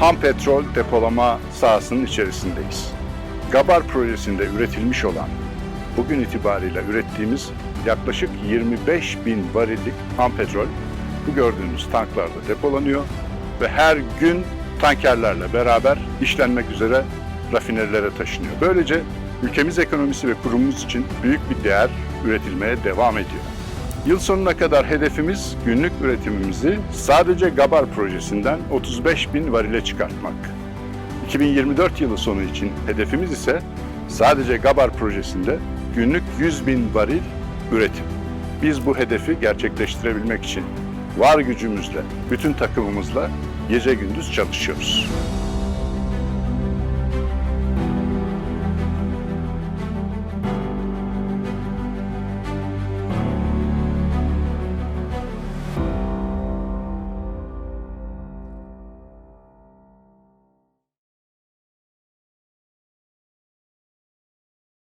ham petrol depolama sahasının içerisindeyiz. Gabar projesinde üretilmiş olan bugün itibariyle ürettiğimiz yaklaşık 25 bin varillik ham petrol bu gördüğünüz tanklarda depolanıyor ve her gün tankerlerle beraber işlenmek üzere rafinerilere taşınıyor. Böylece ülkemiz ekonomisi ve kurumumuz için büyük bir değer üretilmeye devam ediyor. Yıl sonuna kadar hedefimiz günlük üretimimizi sadece Gabar projesinden 35 bin varile çıkartmak. 2024 yılı sonu için hedefimiz ise sadece Gabar projesinde günlük 100 bin varil üretim. Biz bu hedefi gerçekleştirebilmek için var gücümüzle, bütün takımımızla gece gündüz çalışıyoruz.